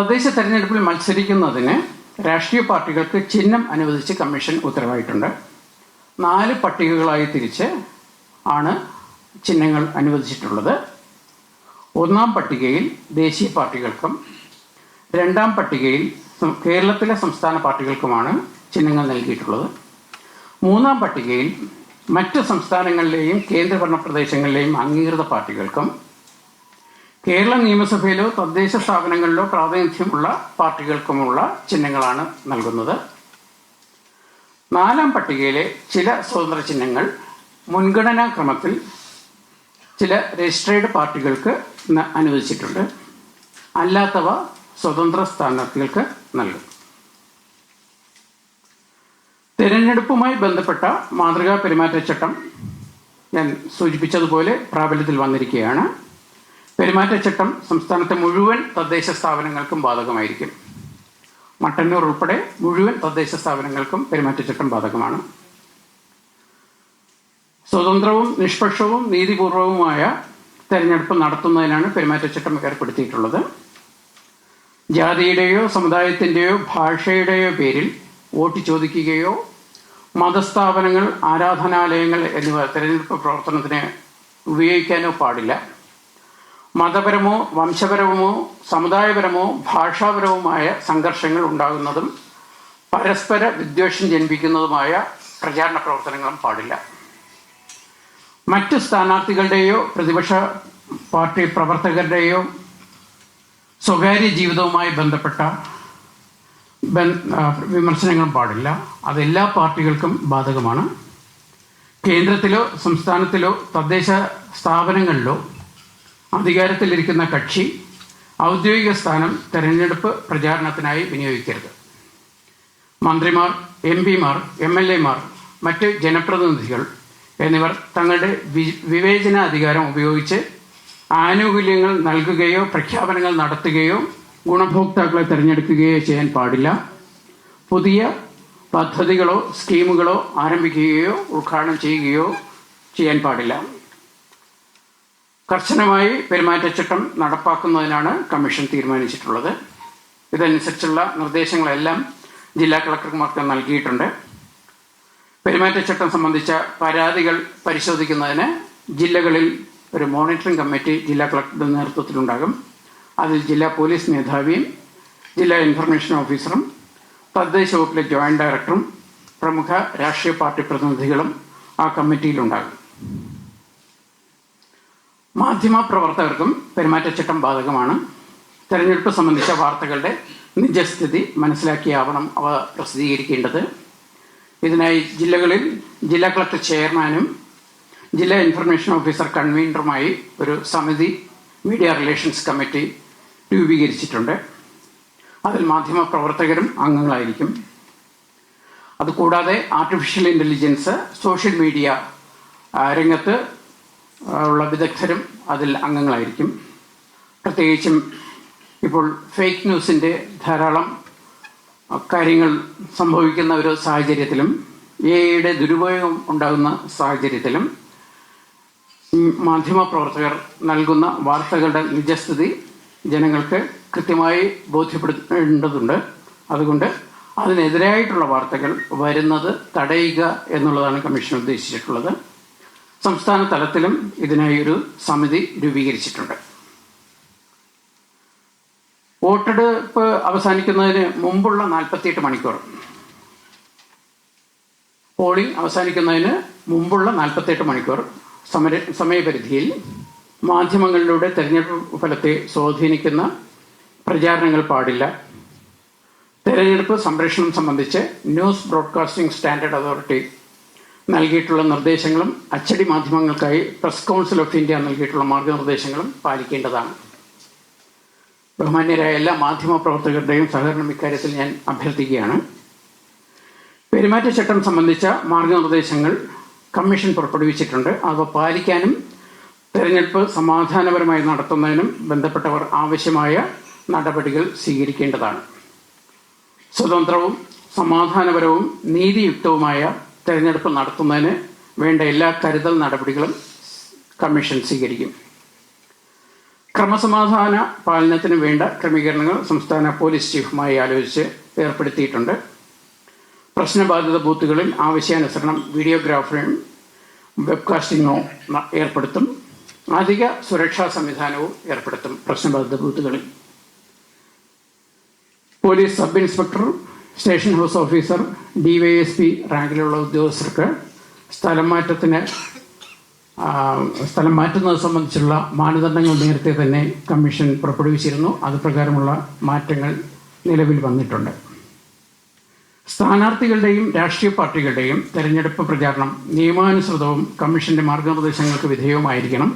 തദ്ദേശ തെരഞ്ഞെടുപ്പിൽ മത്സരിക്കുന്നതിന് രാഷ്ട്രീയ പാർട്ടികൾക്ക് ചിഹ്നം അനുവദിച്ച് കമ്മീഷൻ ഉത്തരവായിട്ടുണ്ട്. നാല് പട്ടികകളായി തിരിച്ച് ആണ് ചിഹ്നങ്ങൾ അനുവദിച്ചിട്ടുള്ളത്. ഒന്നാം പട്ടികയിൽ ദേശീയ പാർട്ടികൾക്കും രണ്ടാം പട്ടികയിൽ കേരളത്തിലെ സംസ്ഥാന പാർട്ടികൾക്കുമാണ് ചിഹ്നങ്ങൾ നൽകിയിട്ടുള്ളത്. മൂന്നാം പട്ടികയിൽ മറ്റ് സംസ്ഥാനങ്ങളിലെയും കേന്ദ്രഭരണ പ്രദേശങ്ങളിലെയും അംഗീകൃത പാർട്ടികൾക്കും കേരള നിയമസഭയിലോ തദ്ദേശ സ്ഥാപനങ്ങളിലോ പ്രാതിനിധ്യമുള്ള പാർട്ടികൾക്കുമുള്ള ചിഹ്നങ്ങളാണ് നൽകുന്നത്. നാലാം പട്ടികയിലെ ചില സ്വതന്ത്ര ചിഹ്നങ്ങൾ മുൻഗണനാ ക്രമത്തിൽ ചില രജിസ്ട്രേഡ് പാർട്ടികൾക്ക് അനുവദിച്ചിട്ടുണ്ട്. അല്ലാത്തവ സ്വതന്ത്ര സ്ഥാനാർത്ഥികൾക്ക് നൽകും. തിരഞ്ഞെടുപ്പുമായി ബന്ധപ്പെട്ട മാതൃകാ പെരുമാറ്റച്ചട്ടം ഞാൻ സൂചിപ്പിച്ചതുപോലെ പ്രാബല്യത്തിൽ വന്നിരിക്കുകയാണ്. പെരുമാറ്റച്ചട്ടം സംസ്ഥാനത്തെ മുഴുവൻ തദ്ദേശ സ്ഥാപനങ്ങൾക്കും ബാധകമായിരിക്കും. മട്ടന്നൂർ ഉൾപ്പെടെ മുഴുവൻ തദ്ദേശ സ്ഥാപനങ്ങൾക്കും പെരുമാറ്റച്ചട്ടം ബാധകമാണ്. സ്വതന്ത്രവും നിഷ്പക്ഷവും നീതിപൂർവവുമായ തെരഞ്ഞെടുപ്പ് നടത്തുന്നതിനാണ് പെരുമാറ്റച്ചട്ടം ഏർപ്പെടുത്തിയിട്ടുള്ളത്. ജാതിയുടെയോ സമുദായത്തിന്റെയോ ഭാഷയുടെയോ പേരിൽ വോട്ട് ചോദിക്കുകയോ മതസ്ഥാപനങ്ങൾ ആരാധനാലയങ്ങൾ എന്നിവ തെരഞ്ഞെടുപ്പ് പ്രവർത്തനത്തിന് ഉപയോഗിക്കാനോ പാടില്ല. മതപരമോ വംശപരമോ സമുദായപരമോ ഭാഷാപരവുമായ സംഘർഷങ്ങൾ ഉണ്ടാകുന്നതും പരസ്പര വിദ്വേഷം ജനിപ്പിക്കുന്നതുമായ പ്രചാരണ പ്രവർത്തനങ്ങളും പാടില്ല. മറ്റ് സ്ഥാനാർത്ഥികളുടെയോ പ്രതിപക്ഷ പാർട്ടി പ്രവർത്തകരുടെയോ സ്വകാര്യ ജീവിതവുമായി ബന്ധപ്പെട്ട വിമർശനങ്ങളും പാടില്ല. അതെല്ലാ പാർട്ടികൾക്കും ബാധകമാണ്. കേന്ദ്രത്തിലോ സംസ്ഥാനത്തിലോ തദ്ദേശ സ്ഥാപനങ്ങളിലോ അധികാരത്തിലിരിക്കുന്ന കക്ഷി ഔദ്യോഗിക സ്ഥാനം തെരഞ്ഞെടുപ്പ് പ്രചാരണത്തിനായി വിനിയോഗിക്കരുത്. മന്ത്രിമാർ എം പിമാർ എം എൽ എമാർ മറ്റ് ജനപ്രതിനിധികൾ എന്നിവർ തങ്ങളുടെ വിവേചനാധികാരം ഉപയോഗിച്ച് ആനുകൂല്യങ്ങൾ നൽകുകയോ പ്രഖ്യാപനങ്ങൾ നടത്തുകയോ ഗുണഭോക്താക്കളെ തിരഞ്ഞെടുക്കുകയോ ചെയ്യാൻ പാടില്ല. പുതിയ പദ്ധതികളോ സ്കീമുകളോ ആരംഭിക്കുകയോ ഉദ്ഘാടനം ചെയ്യുകയോ ചെയ്യാൻ പാടില്ല. കർശനമായി പെരുമാറ്റച്ചട്ടം നടപ്പാക്കുന്നതിനാണ് കമ്മീഷൻ തീരുമാനിച്ചിട്ടുള്ളത്. ഇതനുസരിച്ചുള്ള നിർദ്ദേശങ്ങളെല്ലാം ജില്ലാ കളക്ടർമാർക്ക് നൽകിയിട്ടുണ്ട്. പെരുമാറ്റച്ചട്ടം സംബന്ധിച്ച പരാതികൾ പരിശോധിക്കുന്നതിന് ജില്ലകളിൽ ഒരു മോണിറ്ററിംഗ് കമ്മിറ്റി ജില്ലാ കളക്ടറുടെ നേതൃത്വത്തിലുണ്ടാകും. അതിൽ ജില്ലാ പോലീസ് മേധാവിയും ജില്ലാ ഇൻഫർമേഷൻ ഓഫീസറും തദ്ദേശ വകുപ്പിലെ ജോയിന്റ് ഡയറക്ടറും പ്രമുഖ രാഷ്ട്രീയ പാർട്ടി പ്രതിനിധികളും ആ കമ്മിറ്റിയിലുണ്ടാകും. മാധ്യമപ്രവർത്തകർക്കും പെരുമാറ്റച്ചട്ടം ബാധകമാണ്. തെരഞ്ഞെടുപ്പ് സംബന്ധിച്ച വാർത്തകളുടെ നിജസ്ഥിതി മനസ്സിലാക്കിയാവണം അവ പ്രസിദ്ധീകരിക്കേണ്ടത്. ഇതിനായി ജില്ലകളിൽ ജില്ലാ കളക്ടർ ചെയർമാനും ജില്ലാ ഇൻഫർമേഷൻ ഓഫീസർ കൺവീനറുമായി ഒരു സമിതി മീഡിയ റിലേഷൻസ് കമ്മിറ്റി രൂപീകരിച്ചിട്ടുണ്ട്. അതിൽ മാധ്യമ പ്രവർത്തകരും അംഗങ്ങളായിരിക്കും. അതുകൂടാതെ ആർട്ടിഫിഷ്യൽ ഇന്റലിജൻസ് സോഷ്യൽ മീഡിയ രംഗത്ത് ഉള്ള വിദഗ്ധരും അതിൽ അംഗങ്ങളായിരിക്കും. പ്രത്യേകിച്ചും ഇപ്പോൾ ഫേക്ക് ന്യൂസിന്റെ ധാരാളം കാര്യങ്ങൾ സംഭവിക്കുന്ന ഒരു സാഹചര്യത്തിലും എയുടെ ദുരുപയോഗം ഉണ്ടാകുന്ന സാഹചര്യത്തിലും മാധ്യമ മാധ്യമപ്രവർത്തകർ നൽകുന്ന വാർത്തകളുടെ നിജസ്ഥിതി ജനങ്ങൾക്ക് കൃത്യമായി ബോധ്യപ്പെടുത്തേണ്ടതുണ്ട്. അതുകൊണ്ട് അതിനെതിരായിട്ടുള്ള വാർത്തകൾ വരുന്നത് തടയുക എന്നുള്ളതാണ് കമ്മീഷൻ ഉദ്ദേശിച്ചിട്ടുള്ളത്. സംസ്ഥാന തലത്തിലും ഇതിനായി ഒരു സമിതി രൂപീകരിച്ചിട്ടുണ്ട്. വോട്ടെടുപ്പ് അവസാനിക്കുന്നതിന് മുമ്പുള്ള നാൽപ്പത്തിയെട്ട് മണിക്കൂർ. പോളിംഗ് അവസാനിക്കുന്നതിന് മുമ്പുള്ള നാൽപ്പത്തെട്ട് മണിക്കൂർ സമര സമയപരിധിയിൽ മാധ്യമങ്ങളിലൂടെ തെരഞ്ഞെടുപ്പ് ഫലത്തെ സ്വാധീനിക്കുന്ന പ്രചാരണങ്ങൾ പാടില്ല. തെരഞ്ഞെടുപ്പ് സംപ്രേഷണം സംബന്ധിച്ച് ന്യൂസ് ബ്രോഡ്കാസ്റ്റിംഗ് സ്റ്റാൻഡേർഡ് അതോറിറ്റി നൽകിയിട്ടുള്ള നിർദ്ദേശങ്ങളും അച്ചടി മാധ്യമങ്ങൾക്കായി പ്രസ് കൗൺസിൽ ഓഫ് ഇന്ത്യ നൽകിയിട്ടുള്ള മാർഗനിർദ്ദേശങ്ങളും പാലിക്കേണ്ടതാണ്. ബഹുമാന്യരായ എല്ലാ മാധ്യമ പ്രവർത്തകരുടെയും സഹകരണം ഇക്കാര്യത്തിൽ ഞാൻ അഭ്യർത്ഥിക്കുകയാണ്. പെരുമാറ്റച്ചട്ടം സംബന്ധിച്ച മാർഗനിർദ്ദേശങ്ങൾ കമ്മീഷൻ പുറപ്പെടുവിച്ചിട്ടുണ്ട്. അവ പാലിക്കാനും തെരഞ്ഞെടുപ്പ് സമാധാനപരമായി നടത്തുന്നതിനും ബന്ധപ്പെട്ടവർ ആവശ്യമായ നടപടികൾ സ്വീകരിക്കേണ്ടതാണ്. സ്വതന്ത്രവും സമാധാനപരവും നീതിയുക്തവുമായ തെരഞ്ഞെടുപ്പ് നടത്തുന്നതിന് വേണ്ട എല്ലാ കരുതൽ നടപടികളും കമ്മീഷൻ സ്വീകരിക്കും. ക്രമസമാധാന പാലനത്തിന് വേണ്ട ക്രമീകരണങ്ങൾ സംസ്ഥാന പോലീസ് ചീഫുമായി ആലോചിച്ച് ഏർപ്പെടുത്തിയിട്ടുണ്ട്. പ്രശ്നബാധിത ബൂത്തുകളിൽ ആവശ്യാനുസരണം വീഡിയോഗ്രാഫറും വെബ്കാസ്റ്റിങ്ങോ ഏർപ്പെടുത്തും. അധിക സുരക്ഷാ സംവിധാനവും ഏർപ്പെടുത്തും പ്രശ്നബാധിത ബൂത്തുകളിൽ. Police sub inspector station house officer D Y S P റാങ്കിലുള്ള ഉദ്യോഗസ്ഥർക്ക് സ്ഥലം മാറ്റത്തിന് സ്ഥലം മാറ്റുന്നത് സംബന്ധിച്ചുള്ള മാനദണ്ഡങ്ങൾ നേരത്തെ തന്നെ കമ്മീഷൻ പുറപ്പെടുവിച്ചിരുന്നു. അത് പ്രകാരമുള്ള മാറ്റങ്ങൾ നിലവിൽ വന്നിട്ടുണ്ട്. സ്ഥാനാർത്ഥികളുടെയും രാഷ്ട്രീയ പാർട്ടികളുടെയും തെരഞ്ഞെടുപ്പ് പ്രചാരണം നിയമാനുസൃതവും കമ്മീഷന്റെ മാർഗനിർദ്ദേശങ്ങൾക്ക് വിധേയവുമായിരിക്കണം.